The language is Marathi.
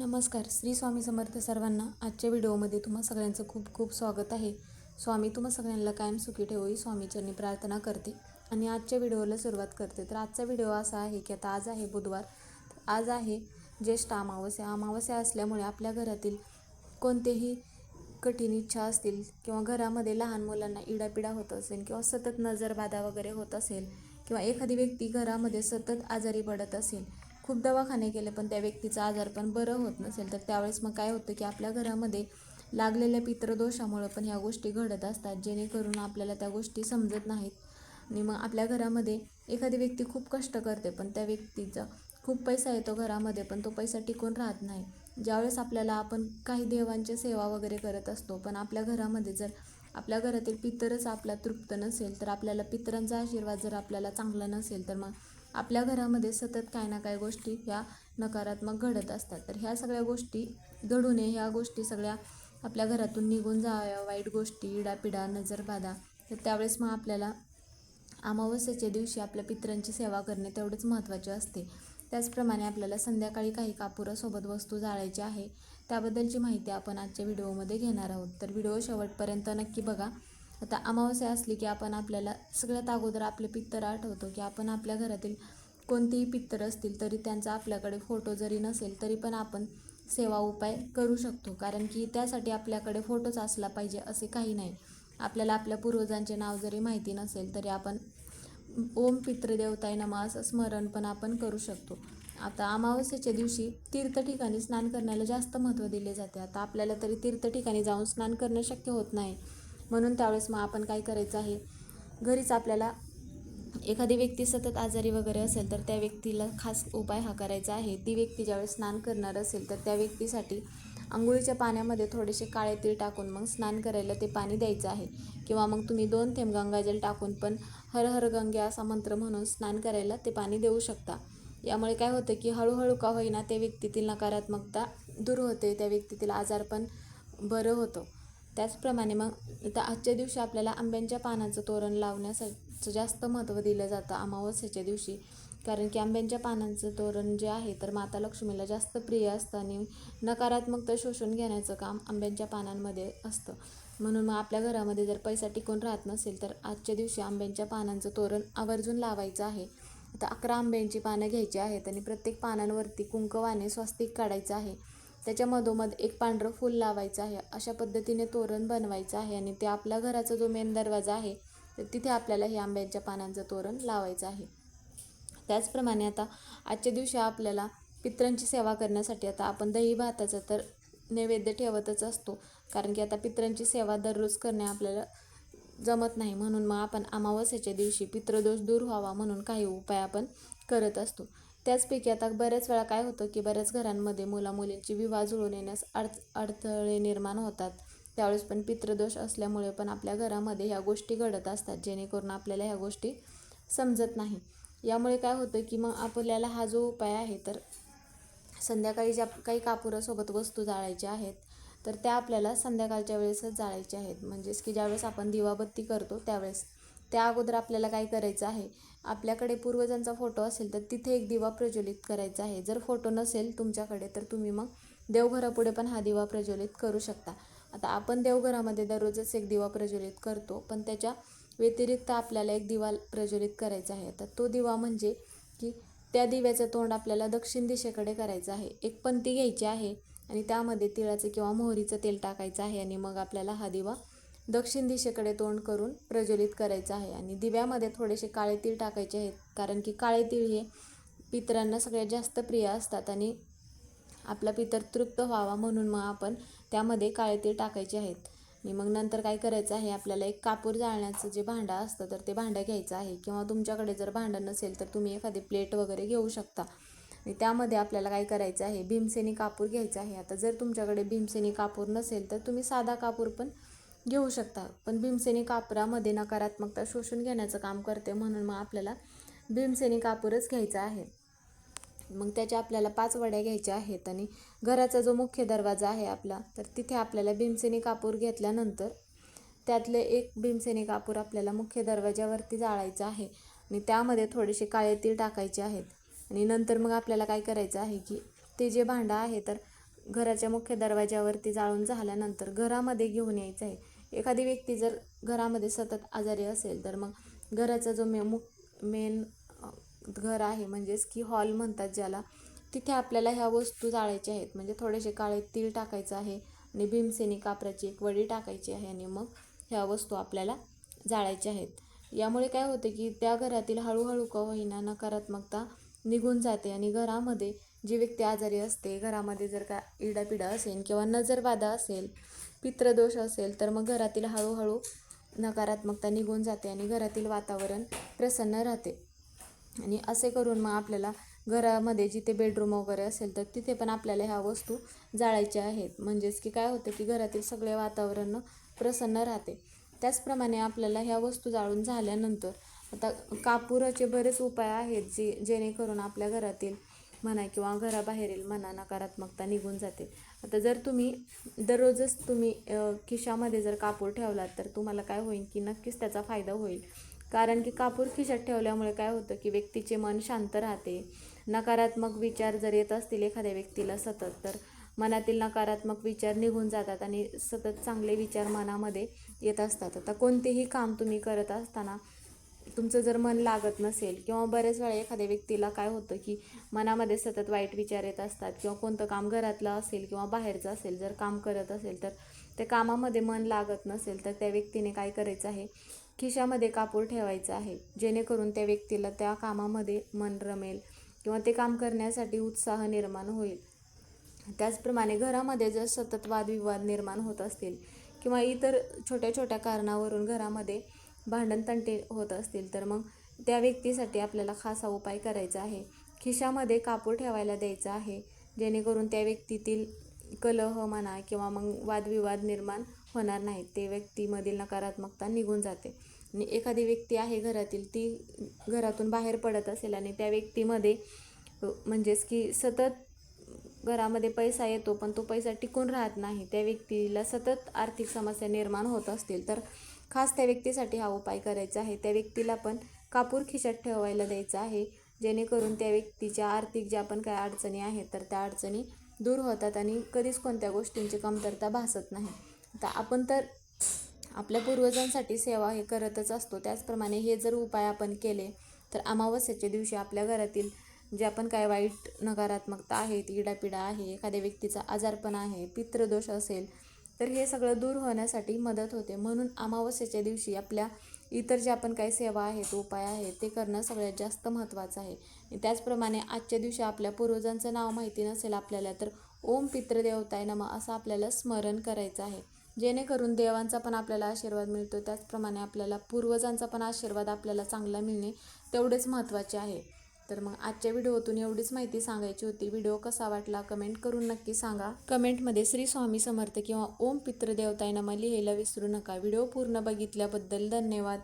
नमस्कार श्री स्वामी समर्थ सर्वांना आजच्या व्हिडिओमध्ये तुम्हा सगळ्यांचं खूप खूप स्वागत आहे. स्वामी तुम्हा सगळ्यांना कायम सुखी ठेवोही स्वामीचरणी प्रार्थना करते. आणि आजच्या व्हिडिओला सुरुवात करते. तर आजचा व्हिडिओ असा आहे की आता आज आहे बुधवार. आज आहे ज्येष्ठ अमावस्या. अमावस्या असल्यामुळे आपल्या घरातील कोणतेही कठीण इच्छा असतील किंवा घरामध्ये लहान मुलांना इडापिडा होत असेल किंवा सतत नजरबाधा वगैरे होत असेल किंवा एखादी व्यक्ती घरामध्ये सतत आजारी पडत असेल खूप दवाखाने केले पण त्या व्यक्तीचा आजार पण बरं होत नसेल. तर त्यावेळेस मग काय होतं की आपल्या घरामध्ये लागलेल्या पितृदोषामुळं पण ह्या गोष्टी घडत असतात जेणेकरून आपल्याला त्या गोष्टी समजत नाहीत. आणि मग आपल्या घरामध्ये एखादी व्यक्ती खूप कष्ट करते पण त्या व्यक्तीचा खूप पैसा येतो घरामध्ये पण तो पैसा टिकून राहत नाही. ज्यावेळेस आपल्याला आपण काही देवांची सेवा वगैरे करत असतो पण आपल्या घरामध्ये जर आपल्या घरातील पितरच आपला तृप्त नसेल तर आपल्याला पितरांचा आशीर्वाद जर आपल्याला चांगला नसेल तर मग आपल्या घरामध्ये सतत काही ना काय गोष्टी ह्या नकारात्मक घडत असतात. तर ह्या सगळ्या गोष्टी घडू नये ह्या गोष्टी सगळ्या आपल्या घरातून निघून जाव्या. वाईट गोष्टी इडापिडा नजरबाधा तर त्यावेळेस मग आपल्याला अमावस्येच्या दिवशी आपल्या पितरांची सेवा करणे तेवढेच महत्त्वाचे असते. त्याचप्रमाणे आपल्याला संध्याकाळी काही कापुरासोबत वस्तू जाळायची आहे त्याबद्दलची माहिती आपण आजच्या व्हिडिओमध्ये घेणार आहोत. तर व्हिडिओ शेवटपर्यंत नक्की बघा. आता अमावस्या असली की आपण आपल्याला सगळ्यात अगोदर आपले पित्तर आठवतो की आपण आपल्या घरातील कोणतेही पित्तर असतील तरी त्यांचा आपल्याकडे फोटो जरी नसेल तरी पण आपण सेवा उपाय करू शकतो. कारण की त्यासाठी आपल्याकडे फोटोच असला पाहिजे असे काही नाही. आपल्याला आपल्या पूर्वजांचे नाव जरी माहिती नसेल तरी आपण ओम पितृदेवताय नमा असं स्मरण पण आपण करू शकतो. आता अमावस्येच्या दिवशी तीर्थ ठिकाणी स्नान करण्याला जास्त महत्त्व दिले जाते. आता आपल्याला तरी तीर्थ ठिकाणी जाऊन स्नान करणं शक्य होत नाही. म्हणून त्यावेळेस मग आपण काय करायचं आहे? घरीच आपल्याला एखादी व्यक्ती सतत आजारी वगैरे असेल तर त्या व्यक्तीला खास उपाय हा करायचा आहे. ती व्यक्ती ज्यावेळेस स्नान करणार असेल तर त्या व्यक्तीसाठी आंघोळीच्या पाण्यामध्ये थोडेसे काळे तीळ टाकून मग स्नान करायला ते पाणी द्यायचं आहे. किंवा मग तुम्ही दोन थेंब गंगाजल टाकून पण हर हर गंगे असा मंत्र म्हणून स्नान करायला ते पाणी देऊ शकता. यामुळे काय होतं की हळूहळू का होईना त्या व्यक्तीतील नकारात्मकता दूर होते त्या व्यक्तीतील आजार पण बरं होतं. त्याचप्रमाणे मग आता आजच्या दिवशी आपल्याला आंब्यांच्या पानाचं तोरण लावण्याचं जास्त महत्त्व दिलं जातं अमावस्येच्या दिवशी. कारण की आंब्यांच्या पानांचं तोरण जे आहे तर माता लक्ष्मीला जास्त प्रिय असतं आणि नकारात्मकता शोषून घेण्याचं काम आंब्यांच्या पानांमध्ये असतं. म्हणून मग आपल्या घरामध्ये जर पैसा टिकून राहत नसेल तर आजच्या दिवशी आंब्यांच्या पानांचं तोरण आवर्जून लावायचं आहे. आता अकरा आंब्यांची पानं घ्यायची आहेत आणि प्रत्येक पानांवरती कुंकवाने स्वस्तिक काढायचं आहे. त्याच्या मधोमध एक पांढरं फूल लावायचं आहे. अशा पद्धतीने तोरण बनवायचं आहे आणि ते आपल्या घराचा जो मेन दरवाजा आहे तर तिथे आपल्याला हे आंब्यांच्या पानांचं तोरण लावायचं आहे. त्याचप्रमाणे आता आजच्या दिवशी आपल्याला पित्रांची सेवा करण्यासाठी आता आपण दही भाताचं तर नैवेद्य ठेवतच असतो. कारण की आता पित्रांची सेवा दररोज करणे आपल्याला जमत नाही. म्हणून मग आपण अमावस्याच्या दिवशी पित्रदोष दूर व्हावा म्हणून काही उपाय आपण करत असतो. त्याचपैकी आता बऱ्याच वेळा काय होतं की बऱ्याच घरांमध्ये मुलामुलींची विवाह जुळून येण्यास अडथ अडथळे निर्माण होतात. त्यावेळेस पण पितृदोष असल्यामुळे पण आपल्या घरामध्ये ह्या गोष्टी घडत असतात जेणेकरून आपल्याला ह्या गोष्टी समजत नाही. यामुळे काय होतं की मग आपल्याला हा जो उपाय आहे तर संध्याकाळी ज्या काही कापुरासोबत वस्तू जाळायच्या आहेत तर त्या आपल्याला संध्याकाळच्या वेळेसच जाळायच्या आहेत. म्हणजेच की ज्यावेळेस आपण दिवाबत्ती करतो त्यावेळेस त्या अगोदर आपल्याला काय करायचं आहे? आपल्याकडे पूर्वजांचा फोटो असेल तर तिथे एक दिवा प्रज्वलित करायचा आहे. जर फोटो नसेल तुमच्याकडे तर तुम्ही मग देवघरापुढे पण हा दिवा प्रज्वलित करू शकता. आता आपण देवघरामध्ये दररोजच एक दिवा प्रज्वलित करतो पण त्याच्या व्यतिरिक्त आपल्याला एक दिवा प्रज्वलित करायचा आहे. तर तो दिवा म्हणजे की त्या दिव्याचं तोंड आपल्याला दक्षिण दिशेकडे करायचं आहे. एक पंती घ्यायची आहे आणि त्यामध्ये तिळाचं किंवा मोहरीचं तेल टाकायचं आहे आणि मग आपल्याला हा दिवा दक्षिण दिशेकडे तोंड करून प्रज्वलित करायचं आहे आणि दिव्यामध्ये थोडेसे काळे तीळ टाकायचे आहेत. कारण की काळे तीळ हे पितरांना सगळ्यात जास्त प्रिय असतात आणि आपला पितर तृप्त व्हावा म्हणून मग आपण त्यामध्ये काळे तीळ टाकायचे आहेत. आणि मग नंतर काय करायचं आहे? आपल्याला एक कापूर जाळण्याचं जे भांडं असतं तर ते भांडं घ्यायचं आहे. किंवा तुमच्याकडे जर भांडं नसेल तर तुम्ही एखादी प्लेट वगैरे घेऊ शकता. आणि त्यामध्ये आपल्याला काय करायचं आहे? भीमसेनी कापूर घ्यायचा आहे. आता जर तुमच्याकडे भीमसेनी कापूर नसेल तर तुम्ही साधा कापूर पण घेऊ शकता. पण भीमसेनी कापरामध्ये नकारात्मकता शोषून घेण्याचं काम करते म्हणून मग आपल्याला भीमसेनी कापूरच घ्यायचा आहे. मग त्याच्या आपल्याला पाच वड्या घ्यायच्या आहेत आणि घराचा जो मुख्य दरवाजा आहे आपला तर तिथे आपल्याला भीमसेनी कापूर घेतल्यानंतर त्यातले एक भीमसेनी कापूर आपल्याला मुख्य दरवाजावरती जाळायचं आहे आणि त्यामध्ये थोडेसे काळे तीळ टाकायचे आहेत. आणि नंतर मग आपल्याला काय करायचं आहे की ते जे भांडं आहे तर घराच्या मुख्य दरवाज्यावरती जाळून झाल्यानंतर घरामध्ये घेऊन यायचं आहे. एखादी व्यक्ती जर घरामध्ये सतत आजारी असेल तर मग घराचा जो मे मुख मेन घर आहे म्हणजेच की हॉल म्हणतात ज्याला तिथे आपल्याला ह्या वस्तू जाळायच्या आहेत. म्हणजे थोडेसे काळे तीळ टाकायचं आहे आणि भीमसेनी कापराची एक वडी टाकायची आहे आणि मग ह्या वस्तू आपल्याला जाळायच्या आहेत. यामुळे काय होते की त्या घरातील हळूहळू का होईना नकारात्मकता निघून जाते आणि घरामध्ये जी व्यक्ती आजारी असते घरामध्ये जर का इडापिडा असेल किंवा नजरबाधा असेल पित्रदोष असेल तर मग घरातील हळूहळू नकारात्मकता निघून जाते आणि घरातील वातावरण प्रसन्न राहते. आणि असे करून मग आपल्याला घरामध्ये जिथे बेडरूम वगैरे असेल तर तिथे पण आपल्याला ह्या वस्तू जाळायच्या आहेत. म्हणजेच की काय होतं की घरातील सगळे वातावरण प्रसन्न राहते. त्याचप्रमाणे आपल्याला ह्या वस्तू जाळून झाल्यानंतर आता कापुराचे बरेच उपाय आहेत जे जेणेकरून आपल्या घरातील म्हणा किंवा घराबाहेरील म्हणा नकारात्मकता निघून जाते. आता जर तुम्ही दररोजच तुम्ही खिशामध्ये जर कापूर ठेवलात तर तुम्हाला काय होईल की नक्कीच त्याचा फायदा होईल. कारण की कापूर खिशात ठेवल्यामुळे काय होतं की व्यक्तीचे मन शांत राहते. नकारात्मक विचार जर येत असतील एखाद्या व्यक्तीला सतत तर मनातील नकारात्मक विचार निघून जातात आणि सतत चांगले विचार मनामध्ये येत असतात. आता कोणतेही काम तुम्ही करत असताना तुमचं जर मन लागत नसेल किंवा बरेच वेळा एखाद्या व्यक्तीला काय होतं की मनामध्ये सतत वाईट विचार येत असतात किंवा कोणतं काम घरातलं असेल किंवा बाहेरचं असेल जर काम करत असेल तर त्या कामामध्ये मन लागत नसेल तर त्या व्यक्तीने काय करायचं आहे? खिशामध्ये कापूर ठेवायचं आहे. जेणेकरून त्या व्यक्तीला त्या कामामध्ये मन रमेल किंवा ते काम करण्यासाठी उत्साह निर्माण होईल. त्याचप्रमाणे घरामध्ये जर सतत वादविवाद निर्माण होत असतील किंवा इतर छोट्या छोट्या कारणावरून घरामध्ये भांडण तंटे होत असतील तर मग त्या व्यक्तीसाठी आपल्याला खासा उपाय करायचा आहे. खिशामध्ये कापूर ठेवायला द्यायचा आहे. जेणेकरून त्या व्यक्तीतील कलह म्हणा किंवा मग वादविवाद निर्माण होणार नाहीत. ते व्यक्तीमधील नकारात्मकता निघून जाते. आणि एखादी व्यक्ती आहे घरातील ती घरातून बाहेर पडत असेल आणि त्या व्यक्तीमध्ये म्हणजेच की सतत घरामध्ये पैसा येतो पण तो पैसा टिकून राहत नाही. त्या व्यक्तीला सतत आर्थिक समस्या निर्माण होत असतील. तर खास त्या व्यक्तीसाठी हा उपाय करायचा आहे. त्या व्यक्तीला पण कापूर खिशात ठेवायला द्यायचा आहे. जेणेकरून त्या व्यक्तीच्या आर्थिक ज्या पण काय अडचणी आहेत तर त्या अडचणी दूर होतात आणि कधीच कोणत्या गोष्टींची कमतरता भासत नाही. आता आपण तर आपल्या पूर्वजांसाठी सेवा हे करतच असतो. त्याचप्रमाणे हे जर उपाय आपण केले तर अमावस्येच्या दिवशी आपल्या घरातील जे आपण काय वाईट नकारात्मकता आहेत इडापिडा आहे एखाद्या व्यक्तीचा आजारपण आहे पितृदोष असेल तर हे सगळं दूर होण्यासाठी मदत होते. म्हणून अमावस्येच्या दिवशी आपल्या इतर ज्या आपण काही सेवा आहेत उपाय आहेत ते करणं सगळ्यात जास्त महत्त्वाचं आहे. त्याचप्रमाणे आजच्या दिवशी आपल्या पूर्वजांचं नाव माहिती नसेल आपल्याला तर ओम पितृदेवताय नम असं आपल्याला स्मरण करायचं आहे. जेणेकरून देवांचा पण आपल्याला आशीर्वाद मिळतो त्याचप्रमाणे आपल्याला पूर्वजांचा पण आशीर्वाद आपल्याला चांगला मिळणे तेवढेच महत्त्वाचे आहे. तर मग आजच्या व्हिडिओतून एवढीच माहिती सांगायची होती. व्हिडिओ कसा वाटला कमेंट करून नक्की सांगा. कमेंटमध्ये श्री स्वामी समर्थ किंवा ओम पितृदेवताय नमा लिहायला विसरू नका. व्हिडिओ पूर्ण बघितल्याबद्दल धन्यवाद.